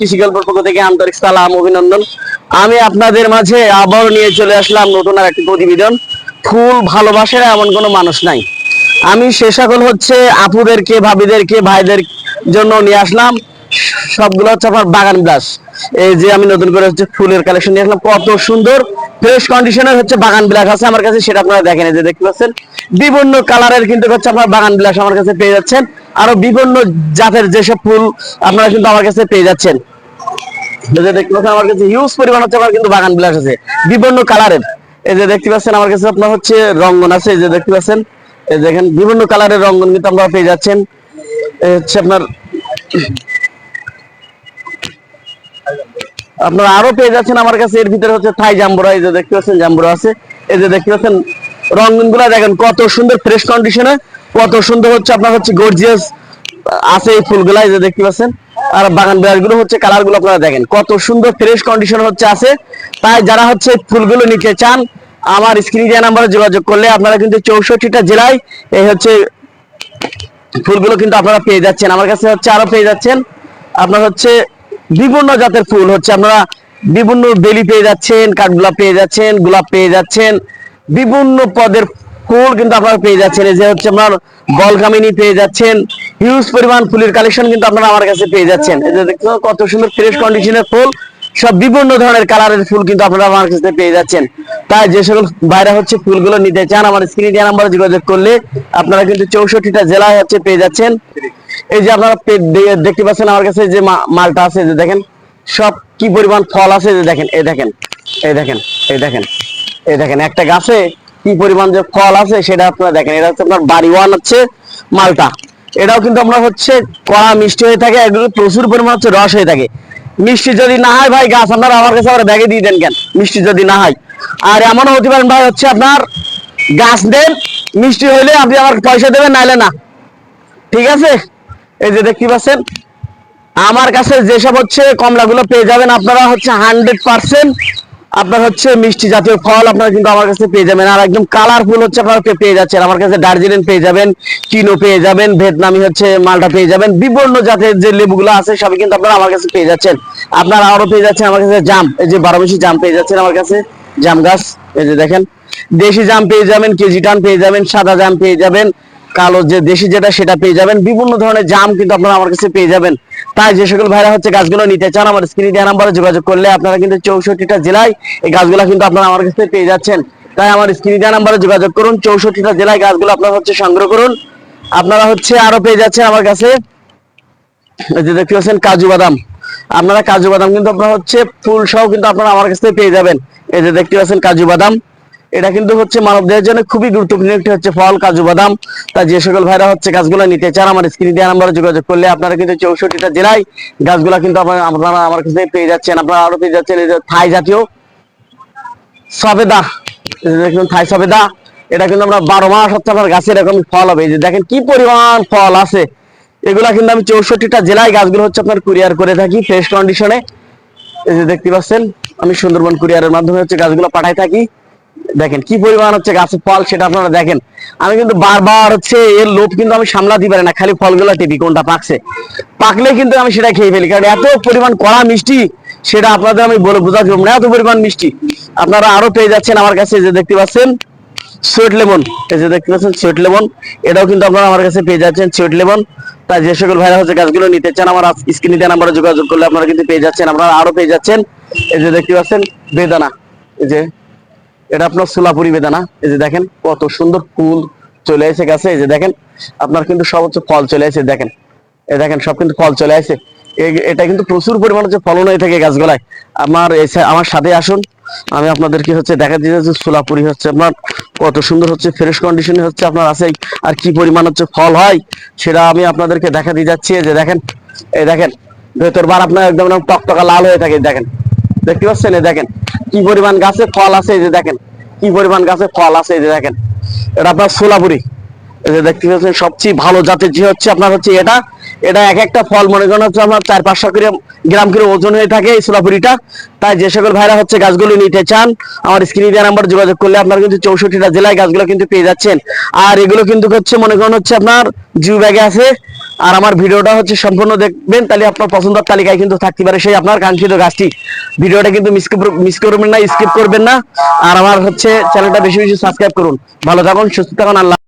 কৃষি গল্পের পক্ষ থেকে আন্তরিক সালাম, অভিনন্দন। আমি আপনাদের মাঝে আবার নিয়ে চলে আসলাম নতুন আর একটি প্রতিবেদন। ফুল ভালোবাসার এমন কোনো মানুষ নাই। আমি সে সকল হচ্ছে আপুদেরকে, ভাবিদেরকে, ভাইদের জন্য নিয়ে আসলাম। সবগুলো হচ্ছে আপনার বাগান বিলাস এই যে আমি নতুন করে হচ্ছে ফুলের কালেকশন নিয়ে আসলাম। কত সুন্দর ফ্রেশ কন্ডিশনের হচ্ছে বাগান বিলাস আছে আমার কাছে, সেটা আপনারা দেখেন যে দেখতে পাচ্ছেন। বিভিন্ন কালারের কিন্তু হচ্ছে আপনার বাগান বিলাস আমার কাছে পেয়ে যাচ্ছেন। আরও বিভিন্ন জাতের যেসব ফুল আপনারা কিন্তু আমার কাছে পেয়ে যাচ্ছেন। বিভিন্ন কালারের এই যে দেখতে পাচ্ছেন, আমার কাছে আপনার হচ্ছে রঙ্গন আছে, এই যে দেখতে পাচ্ছেন। এই বিভিন্ন কালারের রঙ্গন কিন্তু পেয়ে যাচ্ছেন। হচ্ছে আপনার, আপনারা আরও পেয়ে যাচ্ছেন আমার কাছে, এর ভিতরে হচ্ছে থাই জাম্বুরা, এই যে দেখতে পাচ্ছেন, জাম্বুরা আছে। এই যে দেখতে পাচ্ছেন রঙিনগুলা দেখেন, কত সুন্দর ফ্রেশ কন্ডিশনে কত সুন্দর হচ্ছে আপনার হচ্ছে গর্জিয়াস আছে এই ফুলগুলা, এই যে দেখতে পাচ্ছেন। আর বাগানগুলো হচ্ছে কালারগুলো আপনারা দেখেন। কত সুন্দর ফ্রেশ কন্ডিশন হচ্ছে আছে। তাই যারা হচ্ছে ফুলগুলো নিতে চান, আমার স্ক্রিন দেওয়া নাম্বারে যোগাযোগ করলে আপনারা কিন্তু চৌষট্টিটা জেলায় এই হচ্ছে ফুলগুলো কিন্তু আপনারা পেয়ে যাচ্ছেন। আমার কাছে হচ্ছে আরও পেয়ে যাচ্ছেন। আপনার হচ্ছে বিভিন্ন জাতের ফুল হচ্ছে। আপনারা বিভিন্ন বেলি পেয়ে যাচ্ছেন, কাঠগোলাপ পেয়ে যাচ্ছেন, গোলাপ পেয়ে যাচ্ছেন, বিভিন্ন পদের ফুল কিন্তু আপনারা পেয়ে যাচ্ছেন। এই যে হচ্ছে আপনার গলকামিনী পেয়ে যাচ্ছেন। হিউজ পরিমাণ ফুলের কালেকশন কিন্তু আপনারা আমার কাছে পেয়ে যাচ্ছেন। এই যে পাচ্ছেন, কত সুন্দর ফ্রেশ কন্ডিশনের ফুল। সব বিভিন্ন ধরনের কালারের ফুল কিন্তু আপনারা আমার কাছে পেয়ে যাচ্ছেন। তাই যে সকল বাইরে হচ্ছে ফুলগুলো নিতে চান, আমার স্ক্রিনে দেওয়া নাম্বারে যোগাযোগ করলে আপনারা কিন্তু চৌষট্টিটা জেলায় হচ্ছে পেয়ে যাচ্ছেন। এই যে আপনারা দেখতে পাচ্ছেন আমার কাছে যে মালটা আছে যে দেখেন। সব কি পরিমাণ ফল আছে যে দেখেন, এই দেখেন এই দেখেন এই দেখেন এই দেখেন। একটা গাছে কি পরিমাণ যে ফল আছে সেটা আপনারা দেখেন। এটা হচ্ছে আপনার বাড়ি ওয়ান হচ্ছে মালটা। এটাও কিন্তু আপনার হচ্ছে কড়া মিষ্টি হয়ে থাকে এগুলো প্রচুর পরিমাণ হচ্ছে রস হয়ে থাকে। মিষ্টি যদি না হয় ভাই, গাছ আপনারা আমার কাছে আবার ব্যাগে দিয়ে দেন কেন? মিষ্টি যদি না হয়। আর এমনও হতে পারেন ভাই, হচ্ছে আপনার গাছ দেন, মিষ্টি হইলে আপনি আমার পয়সা দেবেন, নাইলে না। ঠিক আছে? এই যে দেখতে পাচ্ছেন, আমার কাছে যেসব হচ্ছে কমলাগুলো পেয়ে যাবেন আপনারা হচ্ছে হান্ড্রেড পার্সেন্ট আপনার হচ্ছে মিষ্টি জাতীয় ফল আপনারা কিন্তু আমার কাছে পেয়ে যাবেন। আর একদম কালারফুল হচ্ছে আপনারা পেয়ে যাচ্ছেন? আমার কাছে দার্জিলিং পেয়ে যাবেন চিনো পেয়ে যাবেন, ভিয়েতনামি হচ্ছে মালটা পেয়ে যাবেন। বিভিন্ন জাতের যে লেবুগুলো আছে, সবই কিন্তু আপনারা আমার কাছে পেয়ে যাচ্ছেন। আপনারা আরও পেয়ে যাচ্ছেন আমার কাছে জাম, এই যে বারোমিশি জাম পেয়ে যাচ্ছেন আমার কাছে। জাম গাছ, এই যে দেখেন। দেশি জাম পেয়ে যাবেন, কেজি টান পেয়ে যাবেন, সাদা জাম পেয়ে যাবেন। কালো যে দেশি যেটা, সেটা পেয়ে যাবেন। বিভিন্ন ধরনের জাম কিন্তু আপনারা আমার কাছে পেয়ে যাবেন। তাই যে সকল ভাইরা হচ্ছে গাছগুলো নিতে চান আমার স্ক্রিনে দেওয়া নাম্বারে যোগাযোগ করলে আপনারা কিন্তু চৌষট্টিটা জেলায় এই গাছগুলো কিন্তু আপনারা আমার কাছে পেয়ে যাচ্ছেন। তাই আমার স্ক্রিনে দেওয়া নাম্বারে যোগাযোগ করুন, চৌষট্টিটা জেলায় গাছগুলো আপনারা হচ্ছে সংগ্রহ করুন। আপনারা হচ্ছে আরও পেয়ে যাচ্ছেন আমার কাছে। দেখতে পাচ্ছেন, কাজু বাদাম। আপনারা কাজু বাদাম কিন্তু আপনারা হচ্ছে ফুল সহ কিন্তু আপনারা আমার কাছ থেকে পেয়ে যাবেন। এই যে দেখতে পাচ্ছেন, কাজু বাদাম। এটা কিন্তু হচ্ছে মানব দেহের জন্য খুবই গুরুত্বপূর্ণ। একটি হচ্ছে ফল, কাজু, বাদাম। তা যে সকল ভাইরা হচ্ছে গাছগুলো নিতে চান, আমার স্ক্রিন দেওয়া নাম্বারে যোগাযোগ করলে আপনারা কিন্তু চৌষট্টিটা জেলায় গাছগুলো কিন্তু আপনারা আমার কাছে পেয়ে যাচ্ছেন। আপনারা আরও পেয়ে যাচ্ছেন থাই জাতীয় সবেদা। দেখুন থাই সবেদা। এটা কিন্তু আমরা বারো মাস হচ্ছে আপনার গাছে এরকম ফল হবে। যে দেখেন কি পরিমাণ ফল আছে। এগুলা কিন্তু আমি চৌষট্টিটা জেলায় গাছগুলো হচ্ছে আপনার কুরিয়ার করে থাকি ফ্রেশ কন্ডিশনে। এই যে দেখতে পাচ্ছেন, আমি সুন্দরবন কুরিয়ারের মাধ্যমে হচ্ছে গাছগুলো পাঠাই থাকি। দেখেন, কি পরিমাণ হচ্ছে গাছের ফল সেটা আপনারা দেখেন। আমি কিন্তু বারবার হচ্ছে এর লোভ কিন্তু আমি সামলাতে পারি না, খালি ফলগুলো টিপি, কোনটা পাকছে। পাকলে কিন্তু আমি সেটা খেয়ে ফেলি, কারণ এত পরিমাণ কড়া মিষ্টি, সেটা আপনাদের আমি বলে বোঝাতে পারব না, এত পরিমাণ মিষ্টি। আপনারা আরও পেয়ে যাচ্ছেন আমার কাছে যে দেখতে পাচ্ছেন সুইট লেমন এই যে দেখতে পাচ্ছেন সুইট লেমন এটাও কিন্তু আপনারা আমার কাছে পেয়ে যাচ্ছেন সুইট লেমন তাই যে সকল ভাইরা হচ্ছে গাছগুলো নিতে চান, আমার স্ক্রিনে দেওয়া নাম্বারে যোগাযোগ করলে আপনারা কিন্তু পেয়ে যাচ্ছেন, আপনারা আরও পেয়ে যাচ্ছেন। এই যে দেখতে পাচ্ছেন, বেদানা, এই যে এটা আপনার সোলাপুরি বেদানা। এই যে দেখেন, কত সুন্দর ফুল চলে এসে গেছে। এই যে দেখেন, আপনার কিন্তু সব হচ্ছে ফল চলে এসে দেখেন। এই দেখেন, সব কিন্তু ফল চলে আসে। এটা কিন্তু প্রচুর পরিমাণে হচ্ছে ফলন হয়ে থাকে গাছগুলায়। আমার আমার সাথে আসুন। আমি আপনাদেরকে হচ্ছে দেখা দিতে যে সোলাপুরি হচ্ছে আপনার কত সুন্দর হচ্ছে ফ্রেশ কন্ডিশনে হচ্ছে আপনার আছে। আর কি পরিমাণ হচ্ছে ফল হয়, সেটা আমি আপনাদেরকে দেখা দিয়ে যাচ্ছি যে দেখেন, এই দেখেন, ভেতর বার আপনার একদম একদম টকটকা লাল হয়ে থাকে। দেখেন, দেখতে পাচ্ছেন? এই দেখেন কি পরিমাণ গাছে ফল আছে এই যে দেখেন? কি পরিমাণ গাছে ফল আছে এই যে দেখেন? এটা আপনার সোলাপুরি। এই যে দেখতে পাচ্ছেন, সবচেয়ে ভালো জাতের যে হচ্ছে আপনার হচ্ছে এটা। এটা এক একটা ফল মনে করেন হচ্ছে আপনার চার পাঁচশো করে গ্রাম করে ওজন হয়ে থাকে এই সোলাপুরিটা। তাই যে সকল ভাইরা হচ্ছে গাছগুলো নিতে চান, আমার স্ক্রিনে দেওয়া নাম্বার যোগাযোগ করলে আপনারা কিন্তু চৌষট্টিটা জেলায় গাছগুলো কিন্তু পেয়ে যাচ্ছেন। আর এগুলো কিন্তু হচ্ছে মনে করেন হচ্ছে আপনার জিও ব্যাগে আছে। আর আমার ভিডিওটা হচ্ছে সম্পূর্ণ দেখবেন, তাহলে আপনার পছন্দের তালিকায় কিন্তু থাকতে পারে সেই আপনার কাঙ্ক্ষিত গাছটি। ভিডিওটা কিন্তু মিস করবেন না স্কিপ করবেন না। আর আমার হচ্ছে চ্যানেলটা বেশি বেশি সাবস্ক্রাইব করুন। ভালো থাকুন, সুস্থ থাকুন, আল্লাহ